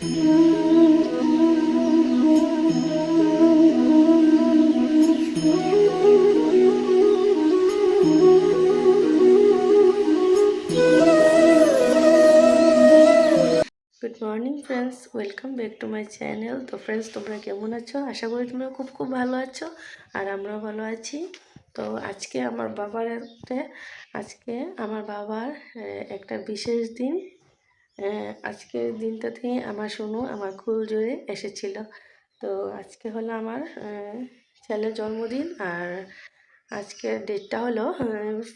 Morning friends welcome back to my channel তো friends তোমরা কেমন আছো? আশা করি তোমরা খুব খুব ভালো আছো আর আমরাও ভালো আছি। তো আজকে আমার বাবার আজকে আমার বাবার একটা বিশেষ দিন। আজকের দিনটাতে আমার শুনু আমার খুব জোরে এসেছিল। তো আজকে হলো আমার ছেলের জন্মদিন আর আজকের ডেটটা হলো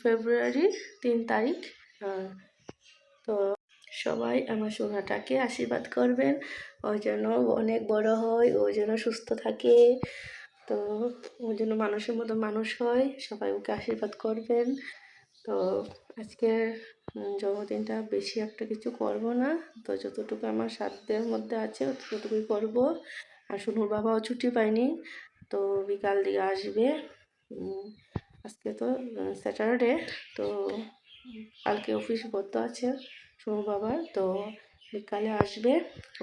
ফেব্রুয়ারি তিন তারিখ। তো সবাই আমার সোনাটাকে আশীর্বাদ করবেন, ও যেন অনেক বড় হয়, ও যেন সুস্থ থাকে, তো ও যেন মানুষের মতো মানুষ হয়, সবাই ওকে আশীর্বাদ করবেন। তো আজকে জন্মদিনটা বেশি একটা কিছু করব না। তো যতটুকু আমার সাধ্যের মধ্যে আছে, ততটুকুই করব। আর শুনুর বাবাও ছুটি পায়নি, তো বিকাল দিকে আসবে। আজকে তো স্যাটারডে, তো কালকে অফিস বন্ধ আছে সোনু বাবার, তো বিকালে আসবে,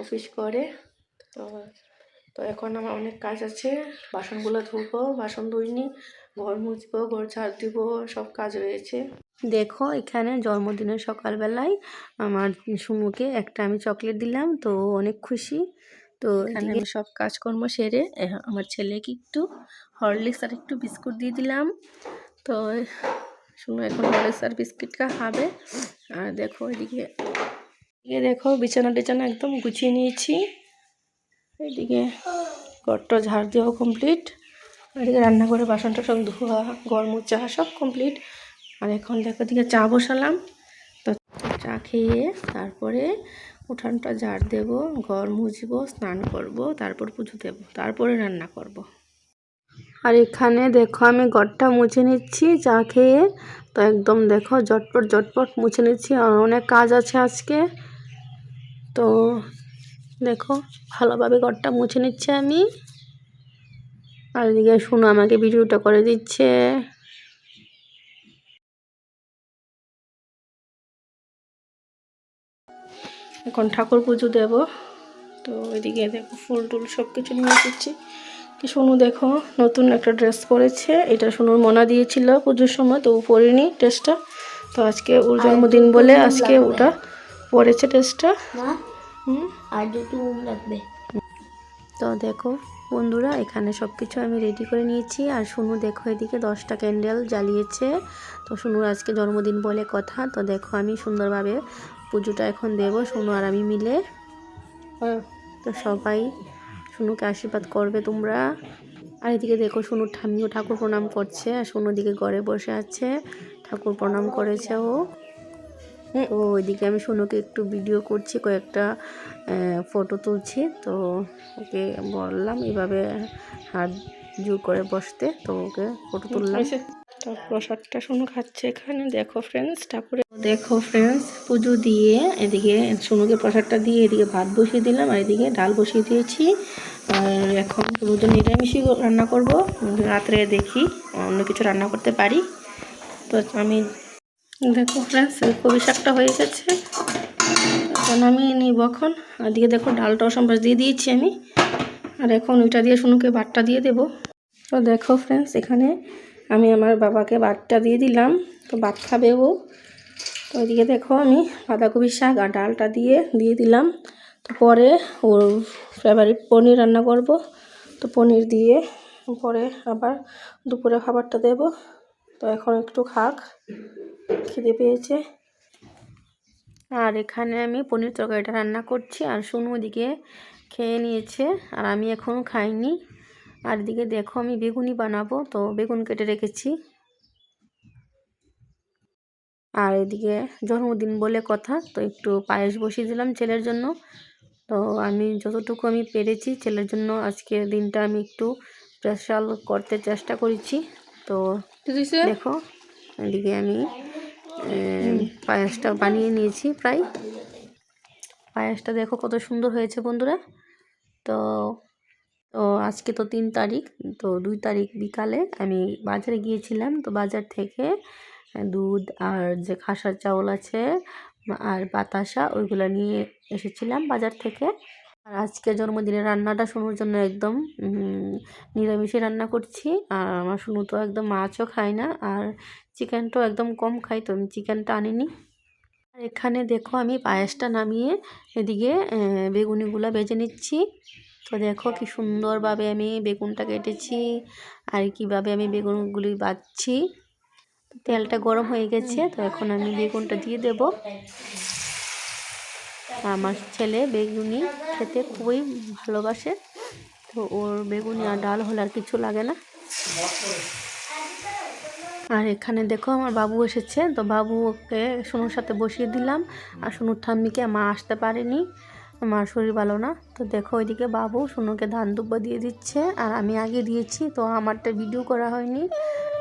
অফিস করে। তো তো এখন আমার অনেক কাজ আছে, বাসনগুলো ধুবো, বাসন ধুইনি। ঘর মুছবো ঘর ঝাড় দিব সব কাজ রয়েছে। দেখো এখানে জন্মদিনের সকালবেলায় আমার সুমুকে একটা আমি চকলেট দিলাম তো অনেক খুশি। তো এখানে আমি সব কাজকর্ম সেরে আমার ছেলেকে একটু হরলিক্স আর একটু বিস্কুট দিয়ে দিলাম। তো শুনো এখন হরলিক্স আর বিস্কিটটা খাবে। আর দেখো এদিকে এদিকে দেখো বিছানা টিছানা একদম গুছিয়ে নিয়েছি। এদিকে ঘরটা ঝাড় দেওয়া কমপ্লিট এদিকে রান্না করে বাসন টাসন ধোয়া, ঘর মোছা সব কমপ্লিট আর এখন দেখো এদিকে চা বসালাম। তো চা খেয়ে তারপরে উঠানটা ঝাড় দেব, ঘর মুছবো, স্নান করব, তারপর পুজো দেব, তারপরে রান্না করব। আর এখানে দেখো আমি ঘরটা মুছে নিচ্ছি, চা খেয়ে। তো একদম দেখো জটপট জটপট মুছে নিচ্ছি, আর অনেক কাজ আছে আজকে। তো দেখো ভালোভাবে ঘরটা মুছে নিচ্ছি আমি। আর এদিকে শুনো আমাকে ভিডিওটা করে দিচ্ছে। এখন ঠাকুর পুজো দেব। তো এদিকে দেখো ফুল টুল সব কিছু নিয়ে এসেছি। কি সোনু দেখো নতুন একটা ড্রেস পরেছে। এটা সোনুর মনা দিয়েছিল পুজোর সময় তো ও পরেনি ড্রেসটা। তো আজকে ওর জন্মদিন বলে আজকে ওটা পরেছে ড্রেসটা। হুম? আর দুটো লাগবে। তো দেখো বন্ধুরা, এখানে সব কিছু আমি রেডি করে নিয়েছি। আর শুনু দেখো এদিকে দশটা ক্যান্ডেল জ্বালিয়েছে। তো শুনুর আজকে জন্মদিন বলে কথা। তো দেখো আমি সুন্দরভাবে পুজোটা এখন দেব শুনু আর আমি মিলে। তো সবাই শুনুকে আশীর্বাদ করবে তোমরা। আর এদিকে দেখো শুনু ঠাম্মিও ঠাকুর প্রণাম করছে। আর শুনু দিকে ঘরে বসে আছে। ঠাকুর প্রণাম করেছে ও। তো ওইদিকে আমি সোনুকে একটু ভিডিও করছি কয়েকটা ফটো তুলছি। তো ওকে বললাম এভাবে হাত জোর করে বসতে তো ওকে ফটো তুললাম। তো প্রসাদটা সোনু খাচ্ছে এখানে। দেখো ফ্রেন্ডস ঠাকুরে দেখো ফ্রেন্ডস পুজো দিয়ে এদিকে সোনুকে প্রসাদটা দিয়ে এদিকে ভাত বসিয়ে দিলাম আর এদিকে ডাল বসিয়ে দিয়েছি। আর এখন তো নিরামিষই রান্না করব। রাত্রে দেখি অন্য কিছু রান্না করতে পারি। তো আমি দেখো ফ্রেন্ডস কবি শাকটা হয়ে গেছে। এখন আমি নিব এখন। আর দিয়ে দেখো ডালটাও সম্বাস দিয়ে দিয়েছি আমি। আর এখন ওইটা দিয়ে শুনুকে ভাতটা দিয়ে দেব। তো দেখো ফ্রেন্ডস এখানে আমি আমার বাবাকে ভাতটা দিয়ে দিলাম। তো ভাত খাবে ও। তো ওইদিকে দেখো আমি বাঁধাকপি শাক আর ডালটা দিয়ে দিয়ে দিলাম। তো পরে ওর ফেভারিট পনির রান্না করব। তো পনির দিয়ে পরে আবার দুপুরে খাবারটা দেব। তো এখন একটু খাক। খিদে পেয়েছে। আর এখানে আমি পনির তরকারিটা রান্না করছি আর শুনু ওদিকে খেয়ে নিয়েছে আর আমি এখনও খাইনি। আর এদিকে দেখো আমি বেগুনি বানাবো তো বেগুন কেটে রেখেছি। আর এদিকে জন্মদিন বলে কথা তো একটু পায়েস বসিয়ে দিলাম ছেলের জন্য। তো আমি যতটুকু আমি পেরেছি ছেলের জন্য আজকের দিনটা আমি একটু স্পেশাল করতে চেষ্টা করেছি। তো দেখো এদিকে আমি পায়েসটা বানিয়ে নিয়েছি প্রায়। পায়েসটা দেখো কত সুন্দর হয়েছে বন্ধুরা। তো তো আজকে তো তিন তারিখ, তো দুই তারিখ বিকালে আমি বাজারে গিয়েছিলাম। তো বাজার থেকে দুধ আর যে খাসার চাউল আছে, আর বাতাসা, ওইগুলো নিয়ে এসেছিলাম বাজার থেকে। আর আজকে জন্মদিনে রান্নাটা শুনুর জন্য একদম নিরামিষে রান্না করছি। আর আমার শুনু তো একদম মাছও খায় না, আর চিকেনটাও একদম কম খাই তো, আমি চিকেনটা আনিনি। আর এখানে দেখো আমি পায়েসটা নামিয়ে এদিকে বেগুনিগুলো বেজে নিচ্ছি। তো দেখো কি সুন্দরভাবে আমি বেগুনটা কেটেছি, আর কীভাবে আমি বেগুনগুলি বাজছি তেলটা গরম হয়ে গেছে, তো এখন আমি বেগুনটা দিয়ে দেব। আমার ছেলে বেগুনি খেতে খুবই ভালোবাসে। তো ওর বেগুনি আর ডাল হলে আর কিছু লাগে না। আর এখানে দেখো আমার বাবু এসেছে। তো বাবুকে সোনুর সাথে বসিয়ে দিলাম। আর সোনুর ঠাম্মিকে মা আসতে পারেনি। আমার শরীর ভালো না। তো দেখো ওইদিকে বাবু সোনুকে ধান দুব্বা দিয়ে দিচ্ছে। আর আমি আগে দিয়েছি, তো আমারটা ভিডিও করা হয়নি।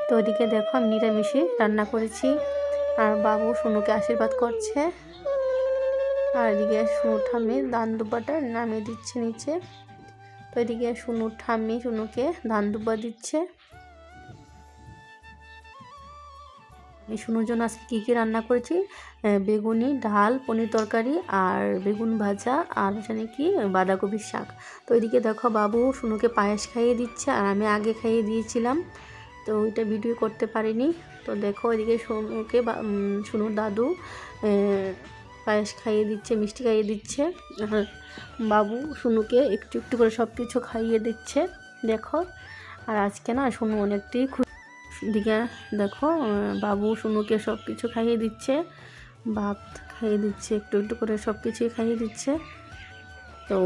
তো ওইদিকে দেখো আমি নিরামিষে রান্না করেছি। আর বাবু সোনুকে আশীর্বাদ করছে। আর এদিকে সোনুর ঠাম্মি ধান দুব্বাটা নামিয়ে দিচ্ছে নিচে। তো এদিকে সোনুর ঠাম্মি সোনুকে ধান দুব্বা দিচ্ছে। আমি শুনুর জন্য আজকে কী কী রান্না করেছি? বেগুনি, ডাল, পনির তরকারি আর বেগুন ভাজা আর জানি কি? বাঁধাকপির শাক। তো এদিকে দেখো বাবু শুনুকে পায়েস খাইয়ে দিচ্ছে আর আমি আগে খাইয়ে দিয়েছিলাম। তো ওইটা ভিডিও করতে পারিনি। তো দেখো এদিকে শুনুকে শুনুর দাদু পায়েস খাইয়ে দিচ্ছে, মিষ্টি খাইয়ে দিচ্ছে। আর বাবু শুনুকে একটু একটু করে সব কিছু খাইয়ে দিচ্ছে, দেখো। আর আজকে না শুনু অনেকটাই খুশি দিকে দেখো, বাবু শুনুকে সব কিছু খাইয়ে দিচ্ছে, ভাত খাইয়ে দিচ্ছে, একটু একটু করে সব কিছুই খাইয়ে দিচ্ছে। তো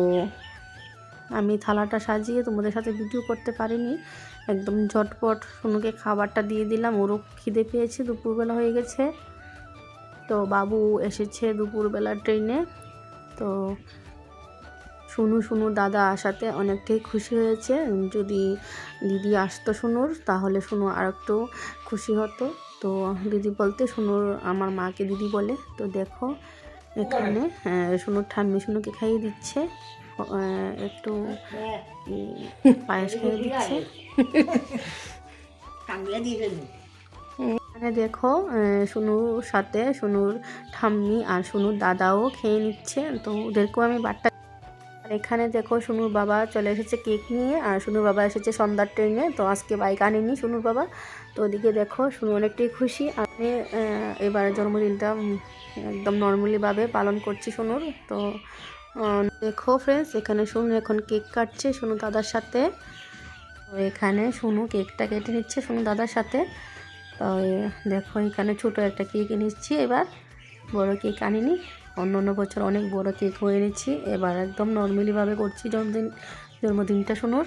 আমি থালাটা সাজিয়ে তোমাদের সাথে ভিডিও করতে পারিনি। একদম ঝটপট শুনুকে খাবারটা দিয়ে দিলাম, ওরও খিদে পেয়েছে, দুপুরবেলা হয়ে গেছে। তো বাবু এসেছে দুপুরবেলা ট্রেনে তো শুনু শুনু দাদা আসাতে অনেকটাই খুশি হয়েছে। যদি দিদি আসতো শুনুর তাহলে শুনু আর একটু খুশি হতো। তো দিদি বলতে শুনুর আমার মাকে দিদি বলে। তো দেখো এখানে শুনুর ঠাম্মি শুনুকে খাইয়ে দিচ্ছে। একটু পায়েস খাইয়ে দিচ্ছে। এখানে দেখো শুনুর সাথে শুনুর ঠাম্মি আর শুনুর দাদাও খেয়ে নিচ্ছে। তো ওদেরকেও আমি বাট্টা আর এখানে দেখো শুনুর বাবা চলে এসেছে কেক নিয়ে আর শুনুর বাবা এসেছে সন্ধ্যার ট্রেনে তো আজকে বাইক আনেনি শুনুর বাবা। তো ওদিকে দেখো শুনু অনেকটাই খুশি। আমি এবার জন্মদিনটা একদম নর্মালিভাবে পালন করছি শুনুর তো দেখো ফ্রেন্ডস এখানে শুনু এখন কেক কাটছে শুনু দাদার সাথে। তো এখানে সোনু কেকটা কেটে নিচ্ছে শুনু দাদার সাথে। তো দেখো, এখানে ছোট একটা কেক নিচ্ছি এবার বড় কেক আনিনি। অন্য অন্য বছর অনেক বড় কেক হয়ে এনেছি। এবার একদম নর্মালিভাবে করছি জন্মদিন, জন্মদিনটা শুনুর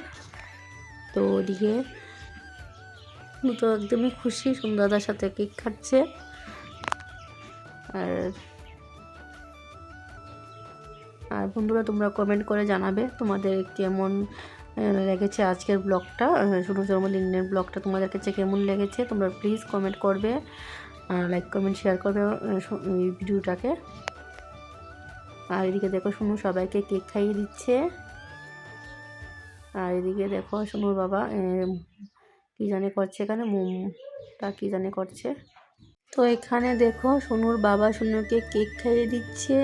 তো ওদিকে তো একদমই খুশি সুন্দরদার সাথে কেক খাচ্ছে। আর আর বন্ধুরা, তোমরা কমেন্ট করে জানাবে তোমাদের কেমন লেগেছে আজকের ব্লগটা। শুরু জন্মদিনের ব্লগটা তোমাদের কাছে কেমন লেগেছে, তোমরা প্লিজ কমেন্ট করবে লাইক কমেন্ট শেয়ার করবে এই ভিডিওটাকে। আর এদিকে দেখো শুনু সবাইকে কেক খাইয়ে দিচ্ছে। আর এদিকে দেখো শুনুর বাবা কি জানি করছে এখানে, মোমটা কি জানি করছে। তো এখানে দেখো শুনুর বাবা শুনুকে কেক খাইয়ে দিচ্ছে।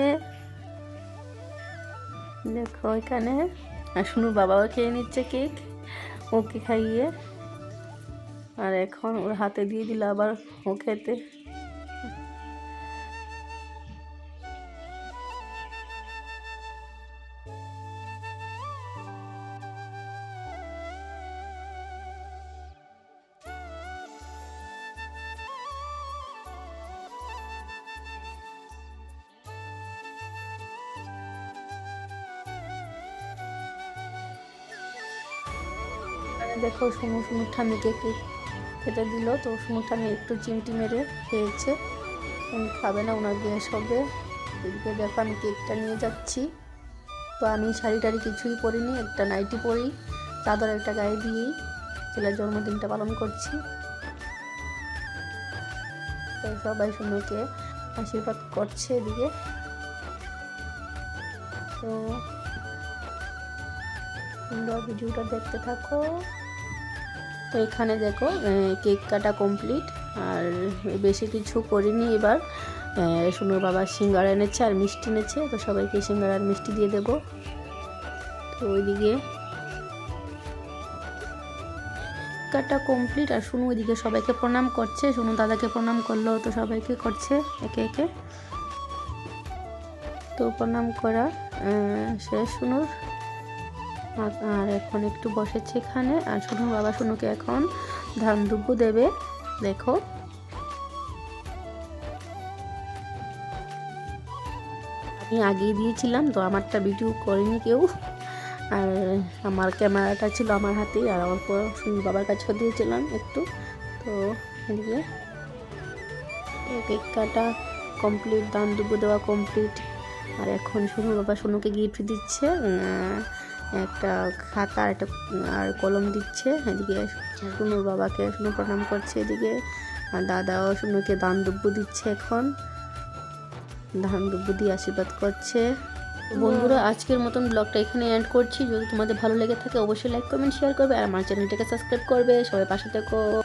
দেখো এখানে আর শুনুর বাবাও খেয়ে নিচ্ছে কেক, ওকে খাইয়ে। আর এখন ওর হাতে দিয়ে দিল আবার ও খেতে। দেখো শুনু শুনু ঠাম্মিকে কেক খেতে দিল। তো শুনু ঠাম্মি একটু চিমটি মেরে খেয়েছে। উনি খাবে না, ওনার গ্যাস হবে। এদিকে দেখো আমি কেকটা নিয়ে যাচ্ছি। তো আমি শাড়ি টাড়ি কিছুই পরিনি, একটা নাইটি পরি, চাদর একটা গায়ে দিয়েই। ছেলের জন্মদিনটা পালন করছি। তো সবাই শুনুকে আশীর্বাদ করছে এদিকে। তো তোমরা ভিডিওটা দেখতে থাকো। তো এখানে দেখো কেক কাটা কমপ্লিট আর বেশি কিছু করিনি এবার। সুনুর বাবা সিঙ্গারা এনেছে আর মিষ্টি এনেছে, তো সবাইকে সিঙ্গারা আর মিষ্টি দিয়ে দেবো। তো ওইদিকে কাটা কমপ্লিট আর শুনু ওইদিকে সবাইকে প্রণাম করছে, শুনু দাদাকে প্রণাম করল, তো সবাইকে করছে একে একে। তো প্রণাম করা শেষ, শুনুর। আর- এখন একটু বসেছে এখানে। আর শুনুর বাবা শুনুকে এখন ধান দুব্বু দেবে। দেখো। আমি আগেই দিয়েছিলাম, তো আমারটা ভিডিও করেনি কেউ। আর আমার ক্যামেরাটা ছিল আমার হাতেই আর অল্প শুনুর বাবার কাছেও দিয়েছিলাম একটু। তো এদিকে কেক কাটা কমপ্লিট দান দুব্বু দেওয়া কমপ্লিট আর এখন শুনু বাবা শুনুকে গিফট দিচ্ছে। একটা খাতা আর একটা আর কলম দিচ্ছে এদিকে শুনুর বাবাকে শুনু প্রণাম করছে এদিকে। আর দাদাও শুনুকে দান দুব্য দিচ্ছে এখন। দান দুব্য দিয়ে আশীর্বাদ করছে। বন্ধুরা আজকের মতন ব্লগটা এখানে এন্ড করছি। যদি তোমাদের ভালো লেগে থাকে অবশ্যই লাইক কমেন্ট শেয়ার করবে। আর আমার চ্যানেলটাকে সাবস্ক্রাইব করবে। সবাই পাশে থেকো।